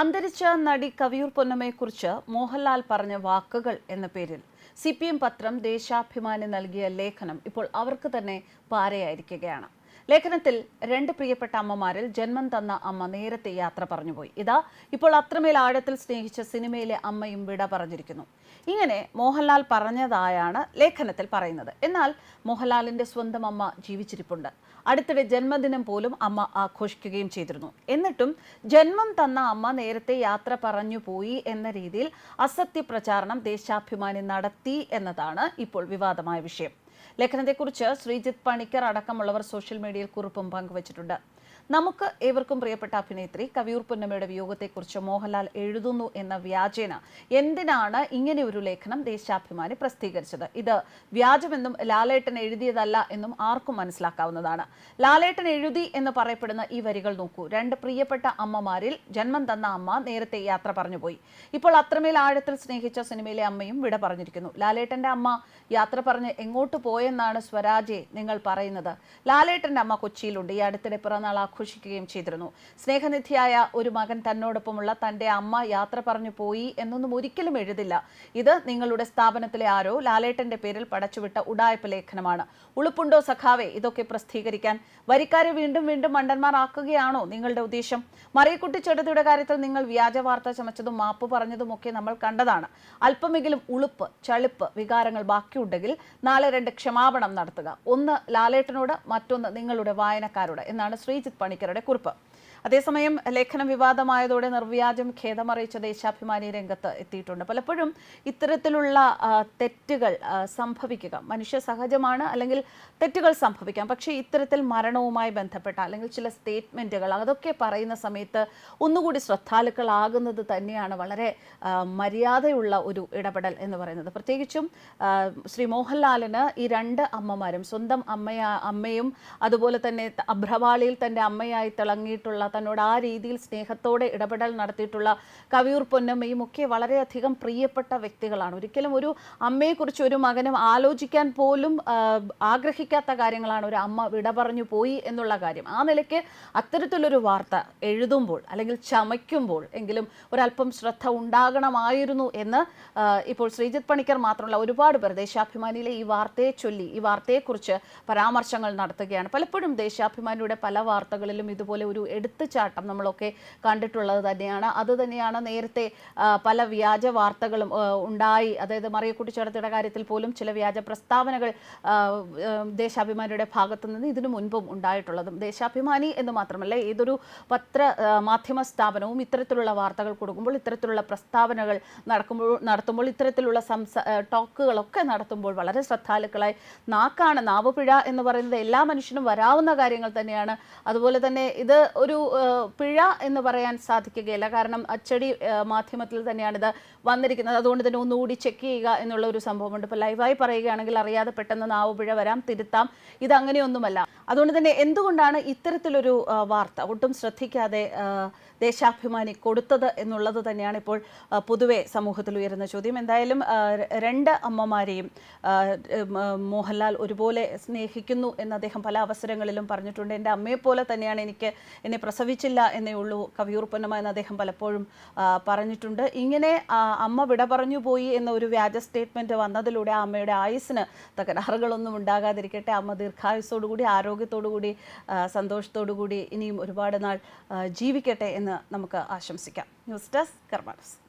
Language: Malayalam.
അന്തരിച്ച നടി കവിയൂർ പൊന്നമ്മയെക്കുറിച്ച് മോഹൻലാൽ പറഞ്ഞ വാക്കുകൾ എന്ന പേരിൽ സി പി എം പത്രം ദേശാഭിമാനി നൽകിയ ലേഖനം ഇപ്പോൾ അവർക്ക് തന്നെ പാരയായിരിക്കുകയാണ്. ലേഖനത്തിൽ രണ്ട് പ്രിയപ്പെട്ട അമ്മമാരിൽ ജന്മം തന്ന അമ്മ നേരത്തെ യാത്ര പറഞ്ഞുപോയി. ഇതാ ഇപ്പോൾ അത്രമേൽ ആഴത്തിൽ സ്നേഹിച്ച സിനിമയിലെ അമ്മയും വിട പറഞ്ഞിരിക്കുന്നു. ഇങ്ങനെ മോഹൻലാൽ പറഞ്ഞതായാണ് ലേഖനത്തിൽ പറയുന്നത്. എന്നാൽ മോഹൻലാലിന്റെ സ്വന്തം അമ്മ ജീവിച്ചിരിപ്പുണ്ട്. അടുത്തിടെ ജന്മദിനം പോലും അമ്മ ആഘോഷിക്കുകയും ചെയ്തിരുന്നു. എന്നിട്ടും ജന്മം തന്ന അമ്മ നേരത്തെ യാത്ര പറഞ്ഞു പോയി എന്ന രീതിയിൽ അസത്യ പ്രചാരണം ദേശാഭിമാനി നടത്തി എന്നതാണ് ഇപ്പോൾ വിവാദമായ വിഷയം. ലേഖനത്തെക്കുറിച്ച് ശ്രീജിത്ത് പണിക്കർ അടക്കമുള്ളവർ സോഷ്യൽ മീഡിയയിൽ കുറിപ്പും പങ്കുവച്ചിട്ടുണ്ട് നമുക്ക് ഏവർക്കും പ്രിയപ്പെട്ട അഭിനേത്രി കവിയൂർ പൊന്നമ്മയുടെ വിയോഗത്തെക്കുറിച്ച് മോഹൻലാൽ എഴുതുന്നു എന്ന വ്യാജേന എന്തിനാണ് ഇങ്ങനെ ഒരു ലേഖനം ദേശാഭിമാനി പ്രസിദ്ധീകരിച്ചത്? ഇത് വ്യാജമെന്നും ലാലേട്ടൻ എഴുതിയതല്ല എന്നും ആർക്കും മനസ്സിലാക്കാവുന്നതാണ്. ലാലേട്ടൻ എഴുതി എന്ന് പറയപ്പെടുന്ന ഈ വരികൾ നോക്കൂ. രണ്ട് പ്രിയപ്പെട്ട അമ്മമാരിൽ ജന്മം തന്ന അമ്മ നേരത്തെ യാത്ര പറഞ്ഞുപോയി. ഇപ്പോൾ അത്രമേൽ ആഴത്തിൽ സ്നേഹിച്ച സിനിമയിലെ അമ്മയും വിട പറഞ്ഞിരിക്കുന്നു. ലാലേട്ടന്റെ അമ്മ യാത്ര പറഞ്ഞ് എങ്ങോട്ട് പോയെന്നാണ് സ്വരാജെ നിങ്ങൾ പറയുന്നത്? ലാലേട്ടന്റെ അമ്മ കൊച്ചിയിലുണ്ട്. ഈ അടുത്തിടെ പിറന്നാൾ ആഘോഷിക്കുകയും ചെയ്തിരുന്നു. സ്നേഹനിധിയായ ഒരു മകൻ തന്നോടൊപ്പമുള്ള തന്റെ അമ്മ യാത്ര പറഞ്ഞു പോയി എന്നൊന്നും ഒരിക്കലും എഴുതില്ല. ഇത് നിങ്ങളുടെ സ്ഥാപനത്തിലെ ആരോ ലാലേട്ടന്റെ പേരിൽ പടച്ചുവിട്ട ഉടായ്പ ലേഖനമാണ്. ഉളുപ്പുണ്ടോ സഖാവേ? ഇതൊക്കെ പ്രസിദ്ധീകരിക്കാൻ വരിക്കാരെ വീണ്ടും വീണ്ടും മണ്ടന്മാർ ആക്കുകയാണോ നിങ്ങളുടെ ഉദ്ദേശം? മറിയക്കുട്ടി ചെടുതിയുടെ കാര്യത്തിൽ നിങ്ങൾ വ്യാജ വാർത്ത ചമച്ചതും മാപ്പ് പറഞ്ഞതും ഒക്കെ നമ്മൾ കണ്ടതാണ്. അല്പമെങ്കിലും ഉളുപ്പ് ചളിപ്പ് വികാരങ്ങൾ ബാക്കിയുണ്ടെങ്കിൽ നാളെ രണ്ട് ക്ഷമാപണം നടത്തുക. ഒന്ന് ലാലേട്ടനോട് മറ്റൊന്ന് നിങ്ങളുടെ വായനക്കാരോട് എന്നാണ് ശ്രീജിത്ത് പണിക്കരുടെ കുറിപ്പ്. അതേസമയം ലേഖനം വിവാദമായതോടെ നിർവ്യാജം ഖേദമറിയിച്ച ദേശാഭിമാനി രംഗത്ത് എത്തിയിട്ടുണ്ട്. പലപ്പോഴും ഇത്തരത്തിലുള്ള തെറ്റുകൾ സംഭവിക്കുക. മനുഷ്യ സഹജമാണ് അല്ലെങ്കിൽ തെറ്റുകൾ സംഭവിക്കാം. പക്ഷേ ഇത്തരത്തിൽ മരണവുമായി ബന്ധപ്പെട്ട അല്ലെങ്കിൽ ചില സ്റ്റേറ്റ്മെന്റുകൾ അതൊക്കെ പറയുന്ന സമയത്ത് ഒന്നുകൂടി ശ്രദ്ധാലുക്കളാകുന്നത് തന്നെയാണ് വളരെ മര്യാദയുള്ള ഒരു ഇടപെടൽ എന്ന് പറയുന്നത്. പ്രത്യേകിച്ചും ശ്രീ മോഹൻലാലിന് ഈ രണ്ട് അമ്മമാരും സ്വന്തം അമ്മയ അമ്മയും അതുപോലെ തന്നെ അഭ്രവാളിയിൽ തന്റെ അമ്മയായി തിളങ്ങിയിട്ടുള്ള തന്നോട് ആ രീതിയിൽ സ്നേഹത്തോടെ ഇടപെടൽ നടത്തിയിട്ടുള്ള കവിയൂർ പൊന്നമ്മയും ഒക്കെ വളരെയധികം പ്രിയപ്പെട്ട വ്യക്തികളാണ്. ഒരിക്കലും ഒരു അമ്മയെക്കുറിച്ച് ഒരു മകനും ആലോചിക്കാൻ പോലും ആഗ്രഹിക്കാത്ത കാര്യങ്ങളാണ് ഒരു അമ്മ വിട പറഞ്ഞു പോയി എന്നുള്ള കാര്യം. ആ നിലയ്ക്ക് അത്തരത്തിലൊരു വാർത്ത എഴുതുമ്പോൾ അല്ലെങ്കിൽ ചമയ്ക്കുമ്പോൾ എങ്കിലും ഒരല്പം ശ്രദ്ധ ഉണ്ടാകണമായിരുന്നു എന്ന് ഇപ്പോൾ ശ്രീജിത്ത് പണിക്കർ മാത്രമല്ല ഒരുപാട് പേർ ദേശാഭിമാനിയിലെ ഈ വാർത്തയെ ചൊല്ലി ഈ വാർത്തയെക്കുറിച്ച് പരാമർശങ്ങൾ നടത്തുകയാണ്. പലപ്പോഴും ദേശാഭിമാനിയുടെ പല വാർത്തകളിലും ഇതുപോലെ ഒരു എടുത്തുചാട്ടം നമ്മളൊക്കെ കണ്ടിട്ടുള്ളത് തന്നെയാണ്. അത് തന്നെയാണ് നേരത്തെ പല വ്യാജ വാർത്തകളും ഉണ്ടായി. അതായത് മറിയക്കുട്ടി ചേർത്തയുടെ കാര്യത്തിൽ പോലും ചില വ്യാജ പ്രസ്താവനകൾ ദേശാഭിമാനിയുടെ ഭാഗത്തു നിന്ന് ഇതിനു മുൻപും ഉണ്ടായിട്ടുള്ളതും. ദേശാഭിമാനി എന്ന് മാത്രമല്ല ഏതൊരു പത്ര മാധ്യമ സ്ഥാപനവും ഇത്തരത്തിലുള്ള വാർത്തകൾ കൊടുക്കുമ്പോൾ ഇത്തരത്തിലുള്ള പ്രസ്താവനകൾ നടക്കുമ്പോൾ നടത്തുമ്പോൾ ഇത്തരത്തിലുള്ള ടോക്കുകളൊക്കെ നടത്തുമ്പോൾ വളരെ ശ്രദ്ധാലുക്കളായി നാക്കാണ് നാവുപിഴ എന്ന് പറയുന്നത്. എല്ലാ മനുഷ്യനും വരാവുന്ന കാര്യങ്ങൾ തന്നെയാണ്. അതുപോലെ തന്നെ ഇത് ഒരു പിഴ എന്ന് പറയാൻ സാധിക്കുകയില്ല. കാരണം അച്ചടി മാധ്യമത്തിൽ തന്നെയാണ് ഇത് വന്നിരിക്കുന്നത്. അതുകൊണ്ട് തന്നെ ഒന്നുകൂടി ചെക്ക് ചെയ്യുക എന്നുള്ള ഒരു സംഭവമുണ്ട്. ഇപ്പോൾ ലൈവായി പറയുകയാണെങ്കിൽ അറിയാതെ പെട്ടെന്ന് നാവ് പിഴ വരാം തിരുത്താം. ഇത് അങ്ങനെയൊന്നുമല്ല. അതുകൊണ്ട് തന്നെ എന്തുകൊണ്ടാണ് ഇത്തരത്തിലൊരു വാർത്ത? ഒട്ടും ശ്രദ്ധിക്കാതെ ദേശാഭിമാനി കൊടുത്തത് എന്നുള്ളത് തന്നെയാണ് ഇപ്പോൾ പൊതുവെ സമൂഹത്തിൽ ഉയരുന്ന ചോദ്യം. എന്തായാലും രണ്ട് അമ്മമാരെയും മോഹൻലാൽ ഒരുപോലെ സ്നേഹിക്കുന്നു എന്ന് അദ്ദേഹം പല അവസരങ്ങളിലും പറഞ്ഞിട്ടുണ്ട്. എന്റെ അമ്മയെ പോലെ തന്നെയാണ് എനിക്ക് എന്നെ പ്രസവിച്ചില്ല എന്നേ ഉള്ളൂ കവിയൂർ എന്ന് അദ്ദേഹം പലപ്പോഴും പറഞ്ഞിട്ടുണ്ട്. ഇങ്ങനെ അമ്മ വിട പറഞ്ഞു പോയി എന്ന ഒരു വ്യാജ സ്റ്റേറ്റ്മെന്റ് വന്നതിലൂടെ അമ്മയുടെ ആയുസ്സിന് തകരാറുകളൊന്നും ഉണ്ടാകാതിരിക്കട്ടെ. അമ്മ ദീർഘായുസോടുകൂടി ആരോഗ്യത്തോടുകൂടി സന്തോഷത്തോടുകൂടി ഇനിയും ഒരുപാട് നാൾ ജീവിക്കട്ടെ ജീവിക്കട്ടെ നമുക്ക് ആശംസിക്കാം. News desk കർമാനസ്